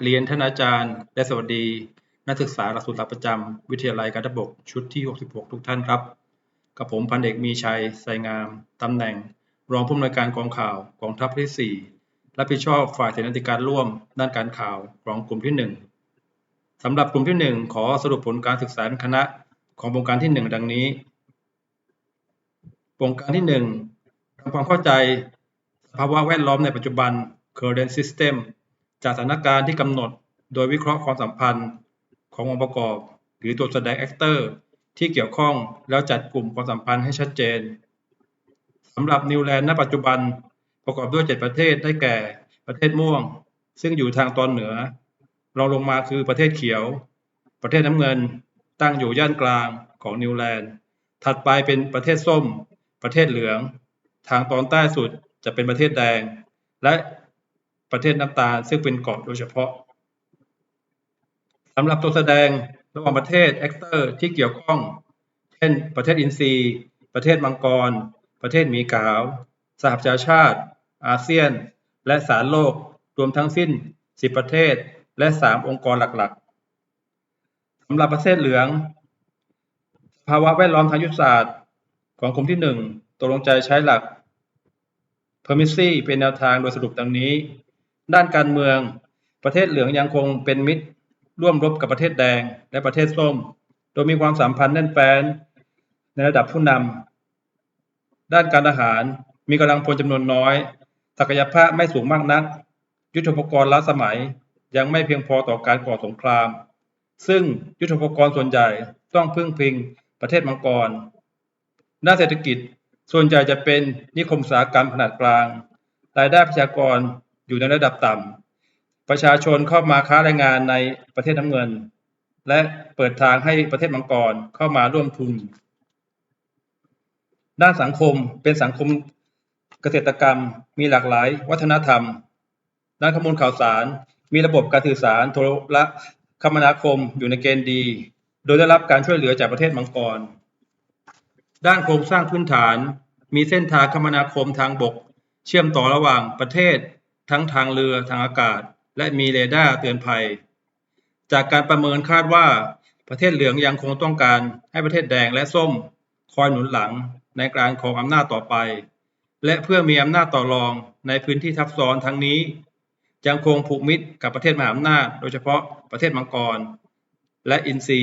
เรียนท่านอาจารย์ และสวัสดี นักศึกษาหลักสูตรหลักประจำวิทยาลัยการทบกชุดที่ 66 ทุกท่านครับ กับผมพันเอกมีชัยไสงาม ตำแหน่ง รองผู้อำนวยการกองข่าวกองทัพที่ 4 รับผิดชอบฝ่ายเสนาธิการร่วม ด้านการข่าวของกลุ่มที่ 1สำหรับกลุ่มที่ 1 ขอสรุปผลการศึกษาเป็นคณะของโครงการที่ 1 ดังนี้โครงการที่1ทำความเข้าใจสภาวะแวดล้อมในปัจจุบัน current system จากสถานการณ์ที่กำหนดโดยวิเคราะห์ความสัมพันธ์ขององค์ประกอบ หรือตัวแสดง actor ที่เกี่ยวข้องแล้วจัดกลุ่มความสัมพันธ์ให้ชัดเจนสำหรับนิวแลนด์ณปัจจุบันประกอบด้วย 7 ประเทศได้แก่ ประเทศม่วง ซึ่งอยู่ทางตอนเหนือรองลงมาคือประเทศเขียว ประเทศน้ำเงิน ตั้งอยู่ย่านกลางของนิวแลนด์ ถัดไปเป็นประเทศส้ม ประเทศเหลือง ทางตอนใต้สุดจะเป็นประเทศแดง และ ประเทศน้ำตาลซึ่งเป็นเกาะโดยเฉพาะสำหรับตัวแสดงระหว่างประเทศ actor ที่เกี่ยวข้อง เช่น ประเทศอินทรีประเทศมังกร ประเทศมีขาว สหประชาชาติ อาเซียน และสารโลก รวมทั้งสิ้น 10 ประเทศ และ 3 องค์กรหลักๆสำหรับประเทศเหลือง ภาวะแวดล้อมทางยุทธศาสตร์ของกลุ่มที่ 1ตกลงใจใช้หลัก permissi เป็นแนวทางโดยสรุปดังนี้ ด้านการเมือง ประเทศเหลืองยังคงเป็นมิตรร่วมรบกับประเทศแดงและประเทศส้ม โดยมีความสัมพันธ์แน่นแฟ้นในระดับผู้นำด้านการทหารมีกำลังพลจำนวนน้อย ศักยภาพไม่สูงมากนัก ยุทธปกรณ์ล้าสมัยยังไม่เพียงพอต่อการก่อสงคราม ซึ่งยุทธปกรณ์ส่วนใหญ่ต้องพึ่งพิงประเทศมังกร ด้านเศรษฐกิจส่วนใหญ่จะเป็นนิคมอุตสาหกรรมขนาดกลาง รายได้ประชากร อยู่ในระดับต่ำประชาชนเข้ามาค้าแรงงานในประเทศน้ำเงิน และเปิดทางให้ประเทศมังกรเข้ามาร่วมทุน ด้านสังคมเป็นสังคมเกษตรกรรม มีหลากหลาย วัฒนธรรม ด้านข้อมูลข่าวสาร มีระบบการสื่อสารโทรคมนาคมอยู่ในเกณฑ์ดี โดยได้รับการช่วยเหลือจากประเทศมังกร ด้านโครงสร้างพื้นฐาน มีเส้นทางคมนาคมทางบก เชื่อมต่อระหว่างประเทศ ทั้งทางเรือทางอากาศ และมีเรดาร์เตือนภัย จากการประเมินคาดว่าประเทศเหลืองยังคงต้องการให้ประเทศแดงและส้ม คอยหนุนหลังในการครองอำนาจต่อไป และเพื่อมีอำนาจต่อรองในพื้นที่ทับซ้อนทั้งนี้ ยังคงผูกมิตรกับประเทศมหาอำนาจ โดยเฉพาะประเทศมังกร และอินซี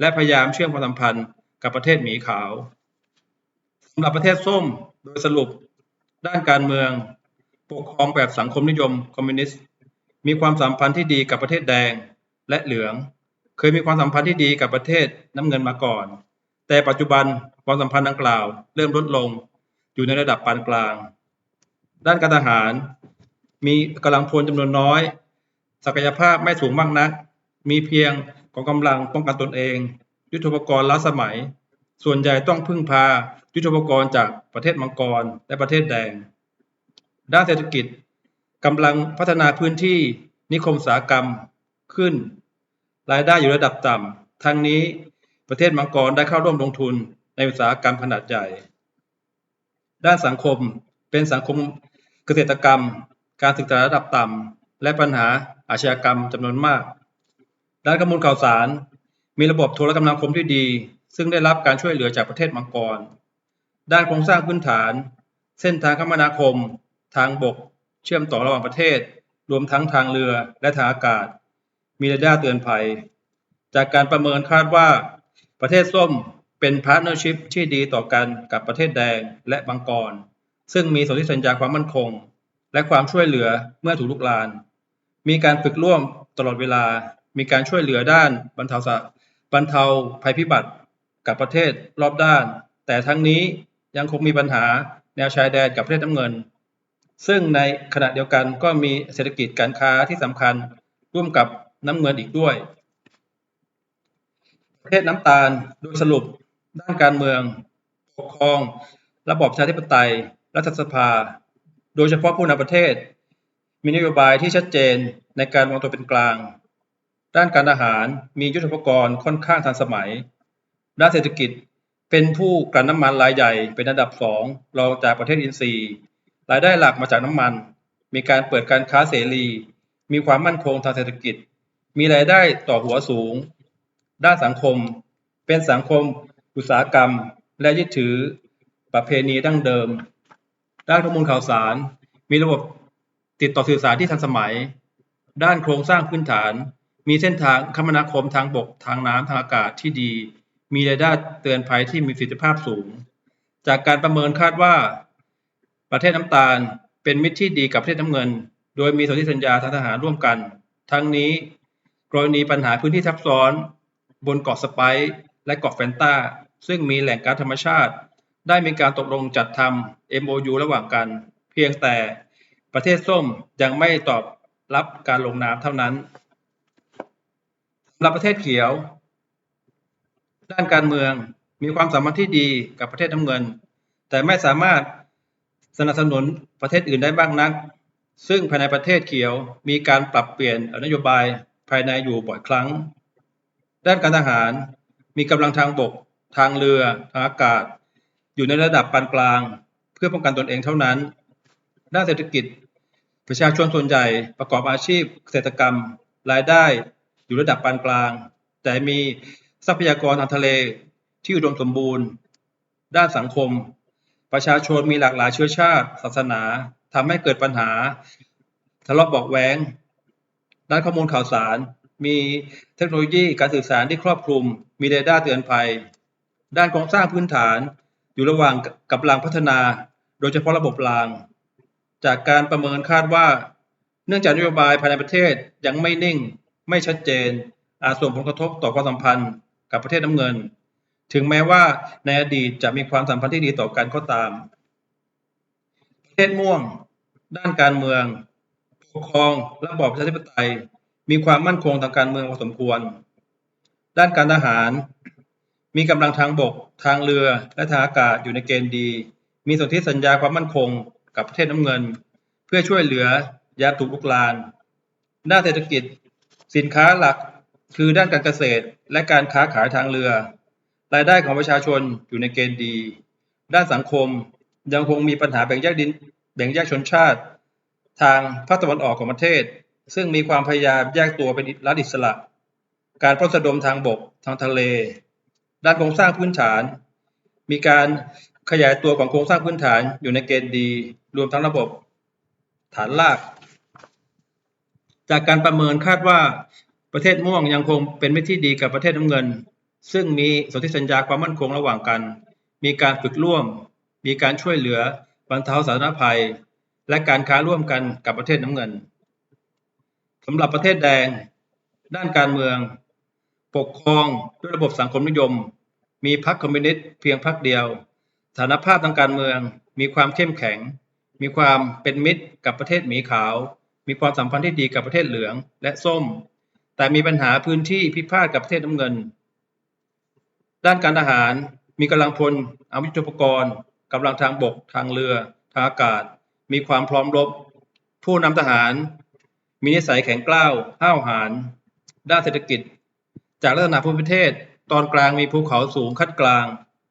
และพยายามเชื่อมความสัมพันธ์กับประเทศหมีขาวสำหรับประเทศส้มโดยสรุปด้านการเมือง ปกครองแบบสังคมนิยมคอมมิวนิสต์มีความสัมพันธ์ที่ดีกับประเทศแดงและเหลือง เคยมีความสัมพันธ์ที่ดีกับประเทศน้ำเงินมาก่อน แต่ปัจจุบันความสัมพันธ์ดังกล่าว เริ่มลดลงอยู่ในระดับปานกลาง ด้านการทหาร มีกำลังพลจำนวนน้อย ศักยภาพไม่สูงมากนัก มีเพียงกองกำลังป้องกันตนเอง ยุทโธปกรณ์ล้าสมัย ส่วนใหญ่ต้องพึ่งพายุทโธปกรณ์จากประเทศมังกรและประเทศแดง ด้านเศรษฐกิจกำลังพัฒนาพื้นที่นิคมอุตสาหกรรมขึ้น รายได้อยู่ระดับต่ำทั้งนี้ประเทศมังกรได้เข้าร่วมลงทุนในอุตสาหกรรมขนาดใหญ่ ด้านสังคมเป็นสังคมเกษตรกรรม การศึกษาระดับต่ำและปัญหาอาชญากรรมจำนวนมาก ด้านข้อมูลข่าวสาร มีระบบโทรคมนาคมที่ดี ซึ่งได้รับการช่วยเหลือจากประเทศมังกร ด้านโครงสร้างพื้นฐาน เส้นทางคมนาคม ทางบก เชื่อมต่อระหว่างประเทศ รวมทั้งทางเรือและทางอากาศ มีเรดาร์เตือนภัย จากการประเมินคาดว่า ประเทศส้มเป็นพาร์ทเนอร์ชิพที่ดีต่อกันกับประเทศแดงและบางกร ซึ่งมีสนธิสัญญาความมั่นคง และความช่วยเหลือเมื่อถูกลุกลาน มีการฝึกร่วมตลอดเวลา มีการช่วยเหลือด้านบรรเทาสบรรเทาภัยพิบัติกับประเทศรอบด้าน แต่ทั้งนี้ยังคงมีปัญหาแนวชายแดนกับประเทศน้ำเงิน ซึ่งในขณะเดียวกันก็มีเศรษฐกิจการค้าที่สำคัญร่วมกับน้ำเงินอีกด้วย ประเทศน้ำตาลโดยสรุปด้านการเมืองปกครอง ระบอบประชาธิปไตย รัฐสภา โดยเฉพาะผู้นำประเทศ มีนโยบายที่ชัดเจนในการวางตัวเป็นกลาง ด้านการอาหารมียุทธปกรณ์ค่อนข้างทันสมัย ด้านเศรษฐกิจเป็นผู้กลั่นน้ำมันรายใหญ่เป็นอันดับสองรองจากประเทศอินท รายได้หลักมาจากน้ำมัน มีการเปิดการค้าเสรี มีความมั่นคงทางเศรษฐกิจ มีรายได้ต่อหัวสูง ด้านสังคม เป็นสังคม อุตสาหกรรม และยึดถือ ประเพณีดั้งเดิม ด้านข้อมูลข่าวสาร มีระบบติดต่อสื่อสารที่ทันสมัย ด้านโครงสร้างพื้นฐาน มีเส้นทางคมนาคมทางบก ทางน้ำทางอากาศที่ดี มีรายได้เตือนภัยที่มีประสิทธิภาพสูง จากการประเมินคาดว่า ประเทศน้ำตาลเป็นมิตรที่ดีกับประเทศน้ำเงิน โดยมีสนธิสัญญาทางทหารร่วมกัน ทั้งนี้กรณีปัญหาพื้นที่ทับซ้อน บนเกาะสไปซ์และเกาะแฟนตาซึ่งมีแหล่งก๊าซธรรมชาติ ได้มีการตกลงจัดทำ MOU ระหว่างกัน เพียงแต่ประเทศส้มยังไม่ตอบรับการลงนามเท่านั้นสำหรับประเทศเขียว ด้านการเมืองมีความสัมพันธ์ที่ดีกับประเทศน้ำเงิน แต่ไม่สามารถ สนับสนุนประเทศอื่นได้บ้างนัก ซึ่งภายในประเทศเขียวมีการปรับเปลี่ยนนโยบายภายในอยู่บ่อยครั้ง ด้านการทหารมีกำลังทางบก ทางเรือ ทางอากาศ อยู่ในระดับปานกลาง เพื่อป้องกันตนเองเท่านั้น ด้านเศรษฐกิจ ประชาชนส่วนใหญ่ประกอบอาชีพเกษตรกรรม รายได้อยู่ระดับปานกลาง แต่มีทรัพยากรทางทะเลที่อุดมสมบูรณ์ ด้านสังคม ประชาชนมีหลากหลายเชื้อชาติ ศาสนาทำให้เกิดปัญหาทะเลาะเบาะแวงด้านข้อมูลข่าวสาร มีเทคโนโลยีการสื่อสารที่ครอบคลุม มีเดาร์เตือนภัย ด้านโครงสร้างพื้นฐาน อยู่ระหว่างกำลังพัฒนา โดยเฉพาะระบบราง จากการประเมินคาดว่า เนื่องจากนโยบายภายในประเทศยังไม่นิ่ง ไม่ชัดเจน อาจส่งผลกระทบต่อความสัมพันธ์กับประเทศน้ำเงิน ถึงแม้ว่าในอดีตจะมีความสัมพันธ์ที่ดีต่อกันก็ตาม ประเทศม่วง ด้านการเมืองปกครองระบอบประชาธิปไตย มีความมั่นคงทางการเมืองพอสมควร ด้านการทหาร มีกำลังทางบก ทางเรือ และทางอากาศอยู่ในเกณฑ์ดี มีสนธิสัญญาความมั่นคงกับประเทศน้ำเงิน เพื่อช่วยเหลือยาถูกลุกลานด้านเศรษฐกิจ สินค้าหลักคือด้านการเกษตรและการค้าขายทางเรือ รายได้ของประชาชนอยู่ในเกณฑ์ดี ด้านสังคมยังคงมีปัญหาแบ่งแยกดิน แบ่งแยกชนชาติ ทางภาคตะวันออกของประเทศ ซึ่งมีความพยายามแยกตัวเป็นรัฐอิสระ การปล้นสะดมทางบกทางทะเล ด้านโครงสร้างพื้นฐาน มีการขยายตัวของโครงสร้างพื้นฐานอยู่ในเกณฑ์ดี รวมทั้งระบบฐานราก จากการประเมินคาดว่าประเทศม่วงยังคงเป็นมิตรที่ดีกับประเทศน้ำเงิน ซึ่งมีสนธิสัญญาความมั่นคงระหว่างกัน มีการฝึกร่วม มีการช่วยเหลือบรรเทาสาธารณภัย และการค้าร่วมกันกับประเทศน้ำเงินสำหรับประเทศแดง ด้านการเมือง ปกครองด้วยระบบสังคมนิยม มีพรรคคอมมิวนิสต์เพียงพรรคเดียวฐานภาพทางการเมือง มีความเข้มแข็ง มีความเป็นมิตรกับประเทศหมีขาว มีความสัมพันธ์ที่ดีกับประเทศเหลืองและส้ม แต่มีปัญหาพื้นที่พิพาทกับประเทศน้ำเงิน ด้านการทหารมีกำลังพลอาวุธยุทโธปกรณ์กำลังทางบก ทางเรือ ทางอากาศ มีความพร้อมรบ ผู้นำทหาร มีนิสัยแข็งกร้าวห้าวหาญด้านเศรษฐกิจ จากลักษณะภูมิประเทศ ตอนกลางมีภูเขาสูงคัดกลาง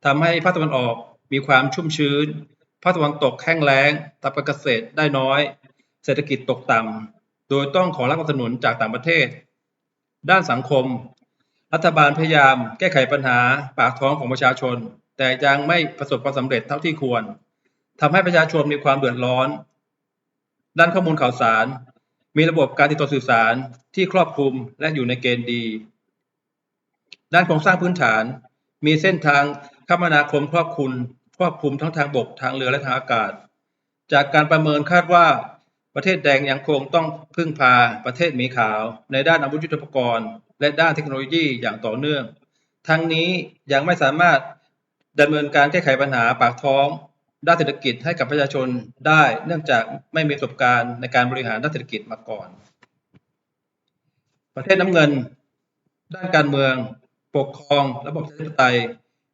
ทำให้ภาคตะวันออกมีความชุ่มชื้นภาคตะวันตกแห้งแล้งทำกเกษตรได้น้อย เศรษฐกิจตกต่ำโดยต้องขอรับสนับสนุนจากต่างประเทศ ด้านสังคม รัฐบาลพยายามแก้ไขปัญหาปากท้องของประชาชน แต่ยังไม่ประสบความสำเร็จเท่าที่ควรทำให้ประชาชนมีความเดือดร้อน ด้านข้อมูลข่าวสาร มีระบบการติดต่อสื่อสารที่ครอบคลุมและอยู่ในเกณฑ์ดี ด้านโครงสร้างพื้นฐาน มีเส้นทางคมนาคมครอบคลุมครอบคลุมทั้งทางบกทางเรือและทางอากาศ จากการประเมินคาดว่าประเทศแดงยังคงต้องพึ่งพาประเทศหมีขาว ในด้านอาวุธยุทโธปกรณ์ และด้านเทคโนโลยีอย่างต่อเนื่อง ทั้งนี้ยังไม่สามารถดำเนินการแก้ไขปัญหาปากท้อง ด้านเศรษฐกิจให้กับประชาชนได้เนื่องจากไม่มีประสบการณ์ในการบริหารด้านเศรษฐกิจมาก่อน ประเทศน้ำเงิน ด้านการเมือง ปกครองระบบประชาธิปไตย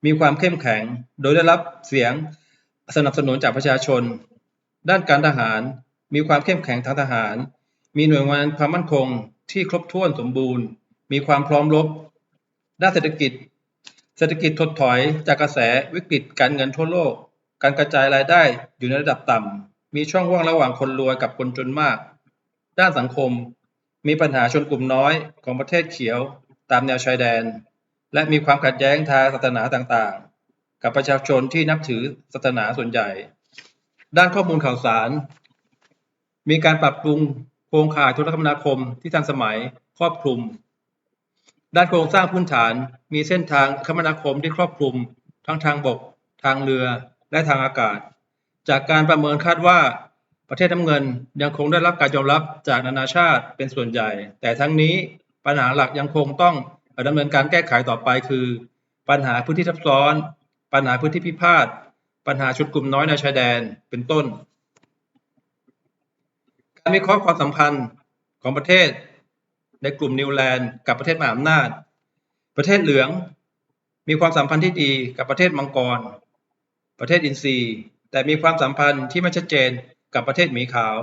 มีความเข้มแข็ง โดยได้รับเสียงสนับสนุนจากประชาชน ด้านการทหาร มีความเข้มแข็งทางทหาร มีหน่วยงานความมั่นคงที่ครบถ้วนสมบูรณ์ มีความพร้อมรบ ด้านเศรษฐกิจ เศรษฐกิจถดถอยจากกระแสวิกฤตการเงินทั่วโลก การกระจายรายได้อยู่ในระดับต่ำ มีช่องว่างระหว่างคนรวยกับคนจนมาก ด้านสังคม มีปัญหาชนกลุ่มน้อยของประเทศเขียวตามแนวชายแดน และมีความขัดแย้งทางศาสนาต่างๆ กับประชาชนที่นับถือศาสนาส่วนใหญ่ ด้านข้อมูลข่าวสาร มีการปรับปรุงโครงข่ายโทรคมนาคมที่ทันสมัยครอบคลุม ด้านโครงสร้างพื้นฐานมีเส้นทางคมนาคมที่ครอบคลุม ทั้งทางบก ทางเรือ และทางอากาศ จากการประเมินคาดว่า ประเทศน้ำเงินยังคงได้รับการยอมรับจากนานาชาติเป็นส่วนใหญ่ แต่ทั้งนี้ปัญหาหลักยังคงต้องดำเนินการแก้ไขต่อไปคือ ปัญหาพื้นที่ทับซ้อน ปัญหาพื้นที่พิพาทปัญหาชุดกลุ่มน้อยในชายแดนเป็นต้น การวิเคราะห์ความสัมพันธ์ของประเทศ ในกลุ่มนิวแลนด์กับประเทศมหาอำนาจ ประเทศเหลือง มีความสัมพันธ์ที่ดีกับประเทศมังกร ประเทศอินทรีแต่มีความสัมพันธ์ที่ไม่ชัดเจนกับประเทศหมีขาว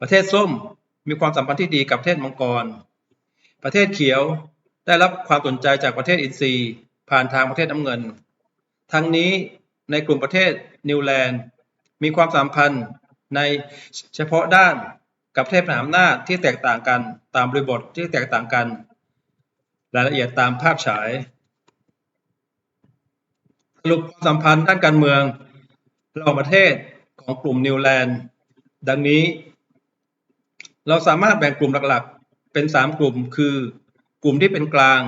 ประเทศส้มมีความสัมพันธ์ที่ดีกับประเทศมังกร ประเทศเขียวได้รับความสนใจจากประเทศอินทรีผ่านทางประเทศน้ำเงิน ทั้งนี้ในกลุ่มประเทศนิวแลนด์มีความสัมพันธ์ในเฉพาะด้าน กับเทศมหาอำนาที่แตกต่างกันตามบริบทที่แตกต่างกัน รายละเอียดตามภาพฉายสรุปความสัมพันธ์ด้านการเมืองระหว่างประเทศของกลุ่มนิวแลนด์ดังนี้ เราสามารถแบ่งกลุ่มหลักๆ เป็น 3 กลุ่มคือ กลุ่มที่เป็นกลาง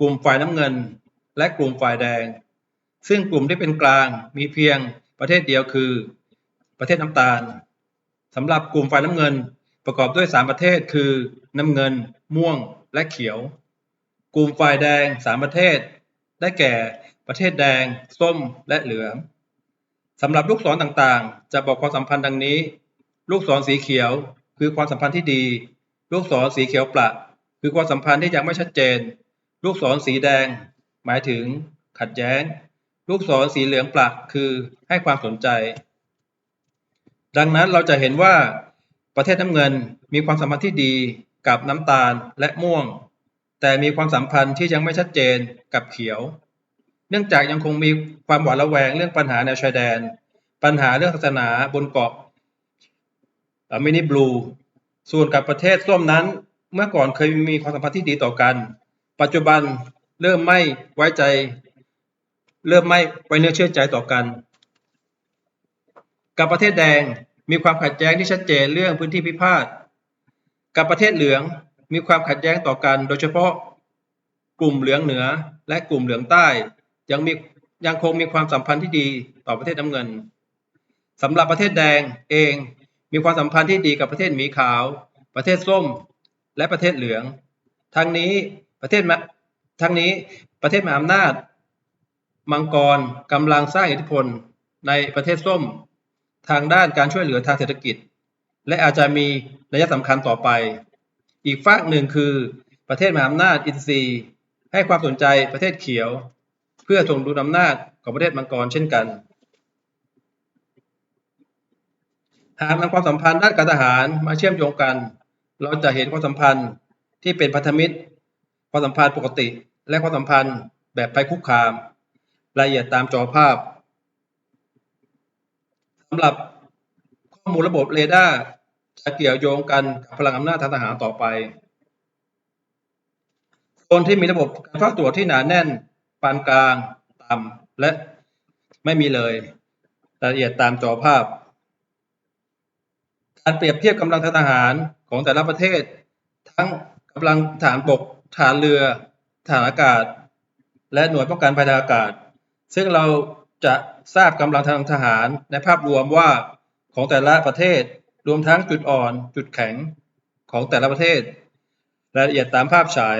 กลุ่มฝ่ายน้ำเงิน และกลุ่มฝ่ายแดง ซึ่งกลุ่มที่เป็นกลางมีเพียงประเทศเดียวคือ ประเทศน้ำตาล สำหรับกลุ่มฝ่ายน้ำเงิน ประกอบด้วย 3 ประเทศ คือ น้ำเงิน ม่วง และเขียว กลุ่มฝ่ายแดง 3 ประเทศ ได้แก่ ประเทศแดง ส้ม และเหลืองสำหรับลูกศรต่างๆ จะบอกความสัมพันธ์ดังนี้ ลูกศรสีเขียวคือความสัมพันธ์ที่ดี ลูกศรสีเขียวประคือความสัมพันธ์ที่ยังไม่ชัดเจน ลูกศรสีแดง หมายถึง ขัดแย้ง ลูกศรสีเหลืองประคือให้ความสนใจ ดังนั้นเราจะเห็นว่าประเทศน้ำเงินมีความสัมพันธ์ที่ดีกับน้ำตาลและม่วง แต่มีความสัมพันธ์ที่ยังไม่ชัดเจนกับเขียว เนื่องจากยังคงมีความหวาดระแวงเรื่องปัญหาแนวชายแดน ปัญหาเรื่องศาสนาบนเกาะมินิบลู ส่วนกับประเทศส้มนั้น เมื่อก่อนเคยมีความสัมพันธ์ที่ดีต่อกัน ปัจจุบันเริ่มไม่ไว้ใจ เริ่มไม่ไว้เนื้อเชื่อใจต่อกัน กับประเทศแดง มีความขัดแย้งที่ชัดเจนเรื่องพื้นที่พิพาท กับประเทศเหลืองมีความขัดแย้งต่อกัน โดยเฉพาะกลุ่มเหลืองเหนือและกลุ่มเหลืองใต้ ยังมียังคงมีความสัมพันธ์ที่ดีต่อประเทศน้ำเงินสำหรับประเทศแดงเองมีความสัมพันธ์ที่ดีกับประเทศหมีขาว ประเทศส้ม และประเทศเหลือง ทั้งนี้ประเทศทั้งนี้ประเทศมหาอำนาจ มังกรกำลังสร้างอิทธิพลในประเทศส้ม ทางด้านการช่วยเหลือทางเศรษฐกิจ และอาจจะมีระยะสำคัญต่อไป อีกฝากหนึ่งคือประเทศมหาอำนาจอินซีให้ความสนใจประเทศเขียว เพื่อทวงดุลอำนาจของประเทศมังกรเช่นกัน หากนำความสัมพันธ์ด้านการทหารมาเชื่อมโยงกัน เราจะเห็นความสัมพันธ์ที่เป็นพันธมิตร ความสัมพันธ์ปกติ และความสัมพันธ์แบบภัยคุกคาม รายละเอียดตามจอภาพ สำหรับข้อมูลระบบเรดาร์จะเกี่ยวโยงกันกับพลังอำนาจทางทหารต่อไปโซนที่มีระบบการเฝ้าตรวจที่หนาแน่นปานกลางต่ำและไม่มีเลยรายละเอียดตามจอภาพ การเปรียบเทียบกำลังทหารของแต่ละประเทศ ทั้งกำลังฐานบกฐานเรือฐานอากาศ และหน่วยป้องกันภัยทางอากาศ ซึ่งเราจะ ทราบกำลังทางทหารในภาพรวมว่าของแต่ละประเทศรวมทั้งจุดอ่อน จุดแข็งของแต่ละประเทศ รายละเอียดตามภาพฉาย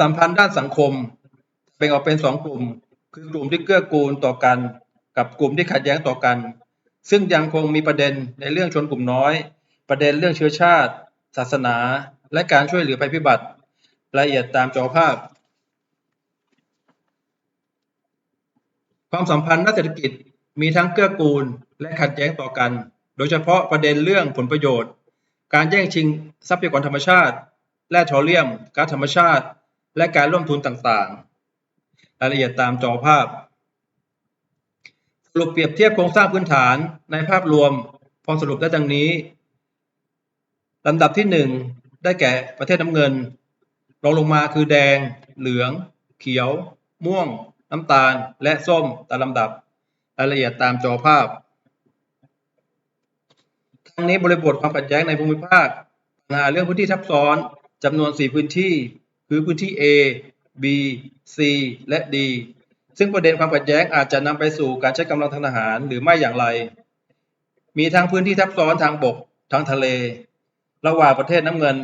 สัมพันธ์ด้านสังคมแบ่งออกเป็นสองกลุ่ม คือกลุ่มที่เกื้อกูลต่อกัน กับกลุ่มที่ขัดแย้งต่อกัน ซึ่งยังคงมีประเด็นในเรื่องชนกลุ่มน้อย ประเด็นเรื่องเชื้อชาติ ศาสนา และการช่วยเหลือภัยพิบัติรายละเอียดตามจอภาพ ความสัมพันธ์ด้านเศรษฐกิจมีทั้งเกื้อกูลและขัดแย้งต่อกัน โดยเฉพาะประเด็นเรื่องผลประโยชน์ การแย่งชิงทรัพยากรธรรมชาติแร่ทอเรียมก๊าซธรรมชาติ และการร่วมทุนต่างๆ รายละเอียดตามจอภาพสรุปเปรียบเทียบโครงสร้างพื้นฐานในภาพรวม พอสรุปได้ดังนี้ลำดับที่หนึ่งได้แก่ประเทศน้ำเงินรองลงมาคือแดง เหลือง เขียว ม่วง น้ำตาลและส้มตามลำดับรายละเอียดตามจอภาพ ทั้งนี้บริบทความขัดแย้งในภูมิภาคปัญหาเรื่องพื้นที่ทับซ้อนจำนวน 4 พื้นที่ คือพื้นที่ A B C และ D ซึ่งประเด็นความขัดแย้งอาจจะนำไปสู่การใช้กำลังทางทหารหรือไม่อย่างไร มีทั้งพื้นที่ทับซ้อนทางบกทางทะเล ระหว่างประเทศน้ำเงิน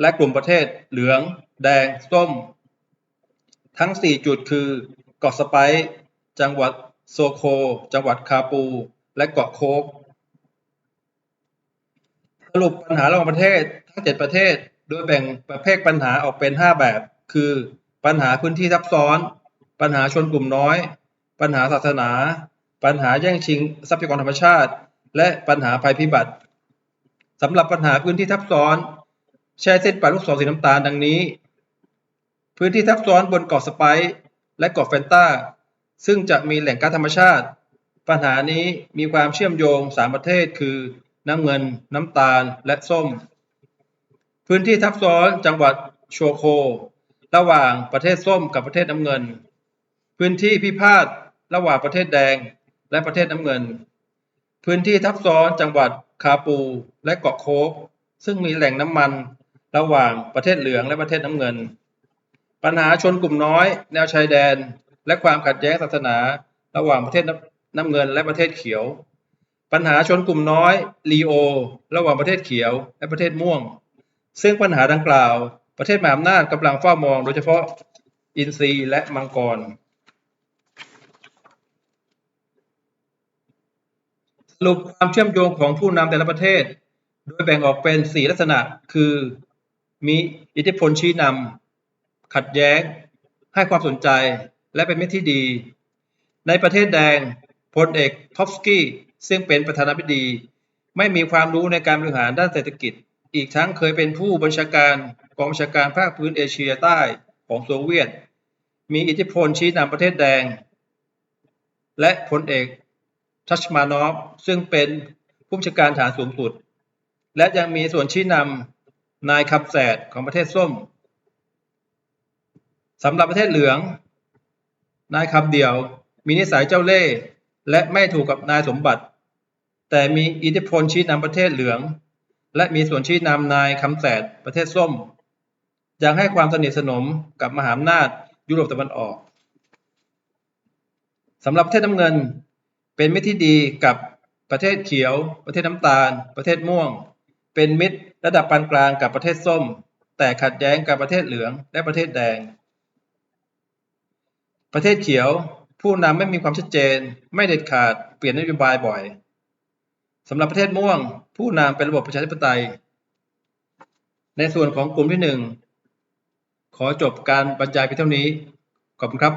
และกลุ่มประเทศเหลือง แดง ส้ม ทั้ง 4 จุดคือ เกาะสไปซ์จังหวัดโซโค จังหวัดคาปู และเกาะโคกสรุปปัญหาระหว่างประเทศทั้ง 7 ประเทศ โดยแบ่งประเภทปัญหาออกเป็น 5 แบบ คือ ปัญหาพื้นที่ทับซ้อน ปัญหาชนกลุ่มน้อย ปัญหาศาสนา ปัญหาแย่งชิงทรัพยากรธรรมชาติ และปัญหาภัยพิบัติสำหรับปัญหาพื้นที่ทับซ้อนใช้เส้นปลาลูกศรสีน้ำตาลดังนี้ พื้นที่ทับซ้อนบนเกาะสไปซ์ และเกาะแฟนตาซึ่งจะมีแหล่งก๊าซธรรมชาติ ปัญหานี้มีความเชื่อมโยง 3 ประเทศคือ น้ำเงิน น้ำตาล และส้ม พื้นที่ทับซ้อนจังหวัดโชโค ระหว่างประเทศส้มกับประเทศน้ำเงิน พื้นที่พิพาทระหว่างประเทศแดงและประเทศน้ำเงิน พื้นที่ทับซ้อนจังหวัดคาปูและเกาะโคกซึ่งมีแหล่งน้ำมันระหว่างประเทศเหลืองและประเทศน้ำเงิน ปัญหาชนกลุ่มน้อย แนวชายแดน และความขัดแย้งศาสนา ระหว่างประเทศน้ำเงินและประเทศเขียว ปัญหาชนกลุ่มน้อยลีโอ ระหว่างประเทศเขียวและประเทศม่วง ซึ่งปัญหาดังกล่าว ประเทศมหาอำนาจกำลังเฝ้ามอง โดยเฉพาะอินทรีและมังกร สรุปความเชื่อมโยงของผู้นำแต่ละประเทศ โดยแบ่งออกเป็น 4 ลักษณะ คือ มีอิทธิพลชี้นำ ขัดแย้ง ให้ความสนใจและเป็นมิตรที่ดี ในประเทศแดงพลเอกท็อปสกี้ซึ่งเป็นประธานาธิบดี ไม่มีความรู้ในการบริหารด้านเศรษฐกิจ อีกทั้งเคยเป็นผู้บัญชาการกองบัญชาการภาคพื้นเอเชียใต้ของโซเวียต มีอิทธิพลชี้นำประเทศแดง และพลเอกทัชมานอฟซึ่งเป็นผู้บัญชาการฐานสูงสุด และยังมีส่วนชี้นำนายคำแสดของประเทศส้ม สำหรับประเทศเหลือง นายคำเดียว มีนิสัยเจ้าเล่ห์และไม่ถูกกับนายสมบัติ แต่มีอิทธิพลชี้นำประเทศเหลือง และมีส่วนชี้นำนายคำแสดประเทศส้มยังให้ความสนิทสนมกับมหาอำนาจยุโรปตะวันออกสำหรับประเทศน้ำเงิน เป็นมิตรที่ดีกับประเทศเขียว ประเทศน้ำตาล ประเทศม่วง เป็นมิตรระดับปานกลางกับประเทศส้ม แต่ขัดแย้งกับประเทศเหลืองและประเทศแดง ประเทศเขียว ผู้นำไม่มีความชัดเจน ไม่เด็ดขาด เปลี่ยนนโยบายบ่อยสำหรับประเทศม่วง ผู้นำเป็นระบบประชาธิปไตย ในส่วนของกลุ่มที่หนึ่งขอจบการบรรยายเพียงเท่านี้ ขอบคุณครับ